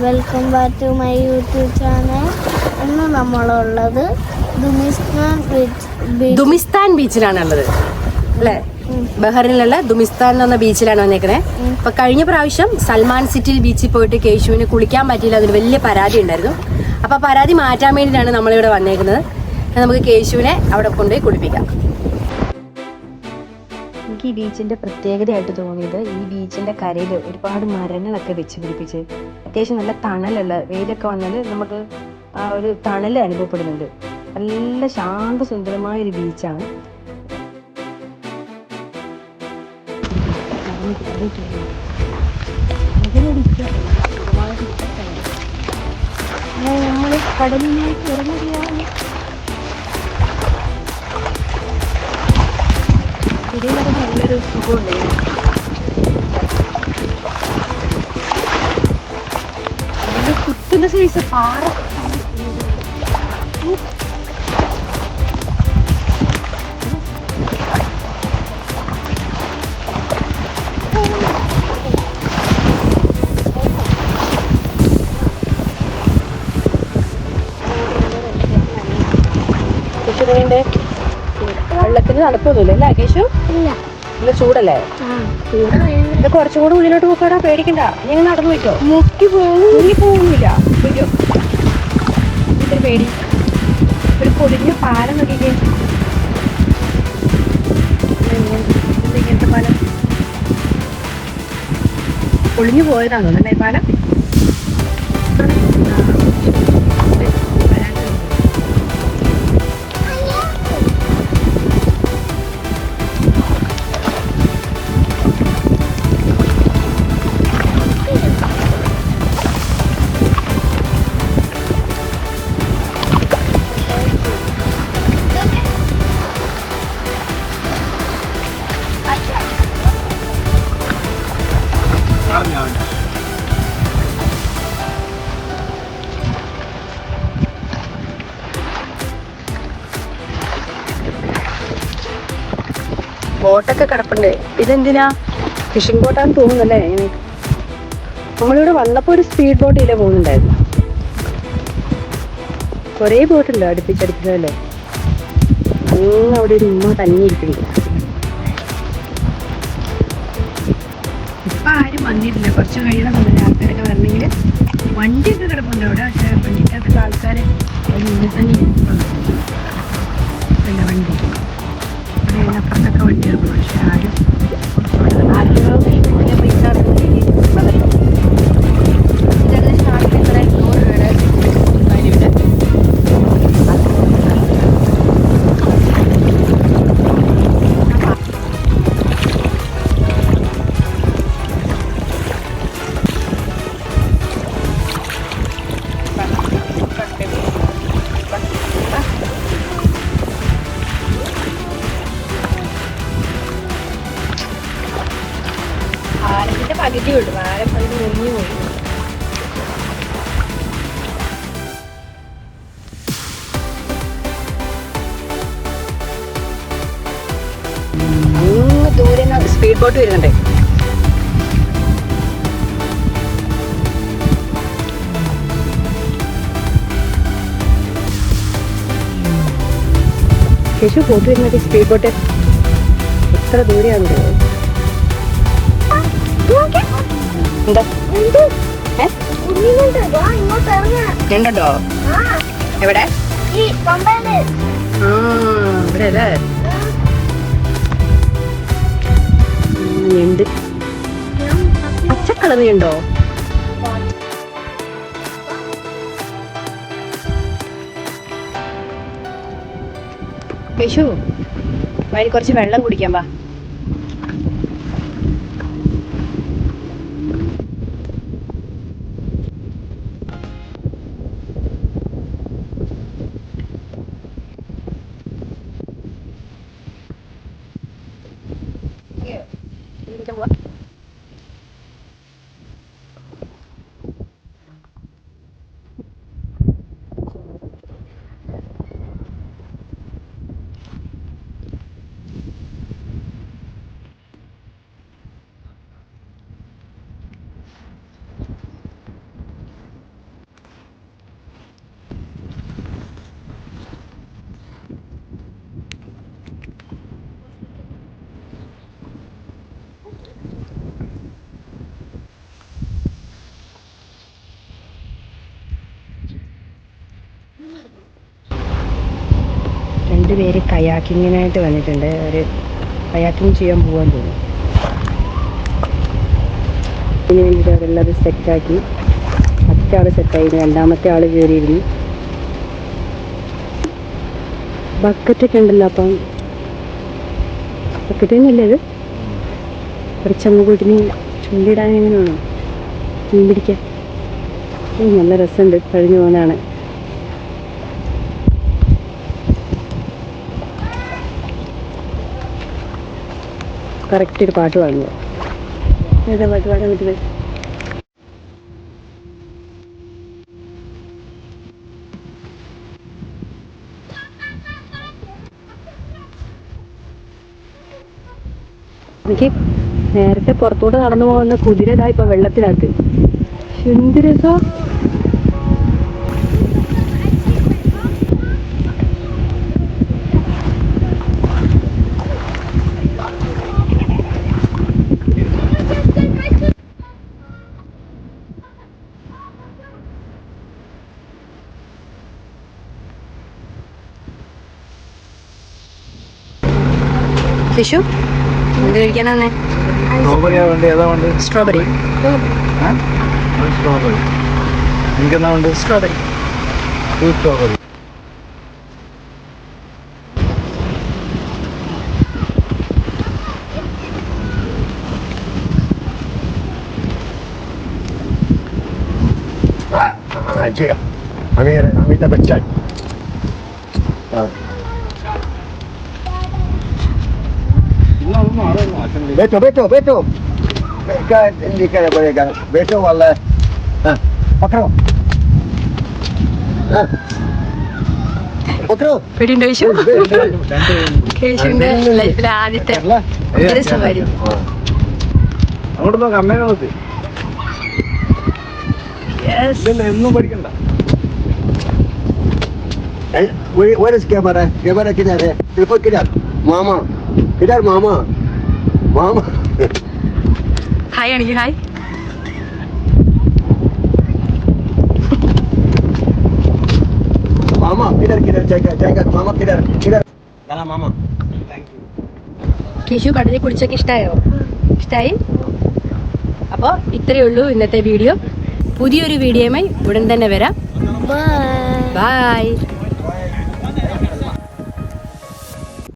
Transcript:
Welcome back to my YouTube channel. ഇന്ന് നമ്മളുള്ളത് ദുമിസ്ഥാൻ beach beach. ദുമിസ്ഥാൻ ബീച്ചിലാണ് ഉള്ളത് അല്ലേ. ബഹറിനിലുള്ള ദുമിസ്ഥാൻ എന്ന ബീച്ചിലാണ് വന്നേക്കണേ. ഉം. അപ്പൊ കഴിഞ്ഞ പ്രാവശ്യം സൽമാൻ സിറ്റിയിൽ ബീച്ചിൽ പോയിട്ട് കേശുവിന് കുളിക്കാൻ പറ്റിയില്ല അതിന് വലിയ പരാതി ഉണ്ടായിരുന്നു. അപ്പൊ പരാതി മാറ്റാൻ വേണ്ടിയിട്ടാണ് നമ്മളിവിടെ വന്നേക്കുന്നത്. നമുക്ക് കേശുവിനെ അവിടെ കൊണ്ടുപോയി കുളിപ്പിക്കാം. എനിക്ക് ഈ ബീച്ചിന്റെ പ്രത്യേകതയായിട്ട് തോന്നിയത് ഈ ബീച്ചിന്റെ കരയിൽ ഒരുപാട് മരങ്ങളൊക്കെ വെച്ച് പിടിപ്പിച്ച് അത്യാവശ്യം നല്ല തണലുള്ള വെയിലൊക്കെ വന്നാൽ നമുക്ക് ആ ഒരു തണൽ അനുഭവപ്പെടുന്നുണ്ട്. നല്ല ശാന്തസുന്ദരമായ ഒരു ബീച്ചാണ്. നമ്മൾ കടലിലേക്ക് ഇറങ്ങുകയാണ്. ഇതിനൊക്കെ നല്ലൊരു സുഖമുണ്ട്. ഇതിന്റെ കുത്തുന്ന സൈസ് പാറ കേശുവിന്റെ വെള്ളത്തിന് തണുപ്പൊന്നുമില്ല അല്ലേ കേശു ഇല്ല. ചൂടല്ലേ? ഇത് കുറച്ചും കൂടെ ഉള്ളിലോട്ട് പോക്കാടാ പേടിക്കണ്ട. ഞങ്ങൾ നടന്നു പോയിട്ടോ മുക്കി പോകും പോകുന്നില്ല ഇത്തിരി പേടി. ഒരു പൊടിഞ്ഞ പാലം നോക്കിക്കേ. ഇങ്ങനത്തെ പാലം? പൊളിഞ്ഞു പോയതാണോ അല്ലേ പാലം? ബോട്ടൊക്കെ കിടപ്പുണ്ട്. ഇതെന്തിനാ? ഫിഷിംഗ് ബോട്ടാന്ന് തോന്നുന്നല്ലേ നമ്മളിവിടെ വന്നപ്പോ ഒരു സ്പീഡ് ബോട്ട് ഇല്ല പോകുന്നുണ്ടായിരുന്നു. കുറേ ബോട്ടുണ്ടോ അടുപ്പിച്ചടുപ്പിച്ചല്ലേ അങ്ങ് അവിടെ ഒരു ഉമ്മ ഇരിക്കുന്നില്ല. ഇപ്പൊ ആരും വന്നിട്ടില്ല. കുറച്ച് കഴിയണം ആൾക്കാരൊക്കെ വരണമെങ്കിൽ വണ്ടിയൊക്കെ കിടപ്പുണ്ട് അവിടെ പക്ഷേ വണ്ടിക്കകത്ത് പാലത്തിന്റെ വിടും പകുതി മുറിഞ്ഞു പോയി. സ്പീഡ് ബോട്ട് വരുന്നുണ്ടേ. ശേഷം ബോട്ട് വരുന്നത് സ്പീഡ് ബോട്ട് എത്ര ദൂരെയാണ് ആ. എവിടെ? ഇവിടെ അല്ലേ? ഉം, ഞണ്ട് പച്ച കളർ ഞണ്ടോ കുറച്ച് വെള്ളം കുടിക്കാൻ വാ. ഒരുപാട് പേര് കയാക്കിങ്ങിനായിട്ട് വന്നിട്ടുണ്ട്. ഒരു കയാക്കിങ് ചെയ്യാൻ പോകാൻ തോന്നുന്നു. ഇതിന് വേണ്ടിയിട്ട് അവരെല്ലാം സെറ്റാക്കി ഫസ്റ്റ് ആൾ സെറ്റായി രണ്ടാമത്തെ ആൾ കയറിയിരുന്നു ബക്കറ്റൊക്കെ ഉണ്ടല്ലോ അപ്പം. ബക്കറ്റ് തന്നെയല്ലേ ഇത്? പോയിട്ട് നീ ചുണ്ടിടാൻ എങ്ങനെയാണോ? മീൻ പിടിക്കാൻ. നല്ല രസമുണ്ട്. കഴിഞ്ഞു പോകുന്നതാണ്. കറക്റ്റ് ഒരു പാട്ട് പാടുന്നത് ഏതാ പാട്ട് പാടാൻ പറ്റുന്നത്? എനിക്ക് നേരത്തെ പുറത്തോട്ട് നടന്നു പോകുന്ന കുതിരതാ ഇപ്പൊ വെള്ളത്തിനകത്ത്. എന്ത് എന്ത് കഴിക്കാനാണ് വേണ്ടി? Strawberry strawberry to strawberry Amitabh Bachchan बेटो बेटो बेटो क्या निकल पड़ेगा बेटो वाला हाँ, पकड़ो हाँ, पकड़ो പേടിയുണ്ടോ യേശു കേശുവിന്റെ ലൈഫിലെ ആദ്യത്തെ കുതിര സവാരി അങ്ങോട്ട് നോക്കാം അമ്മേനെ നോക്ക് ഇല്ല എന്നും പഠിക്കണ്ട Where is camera? Camera किधर है? Tripod किधर? मामा किधर मामा? മാമ. ഹായ് അണിക്ക് ഹായ്. മാമ കിടർ കിടർ ചേക്ക ചേക്ക മാമ കിടർ കിടർ തല മാമ. കേശു കടലിൽ കുടിച്ചൊക്കെ ഇഷ്ടമായോ ഇഷ്ടമായി അപ്പോൾ ഇത്രയേ ഉള്ളൂ ഇന്നത്തെ വീഡിയോ. പുതിയൊരു വീഡിയോയുമായി ഉടൻ തന്നെ വരാം. ബായ്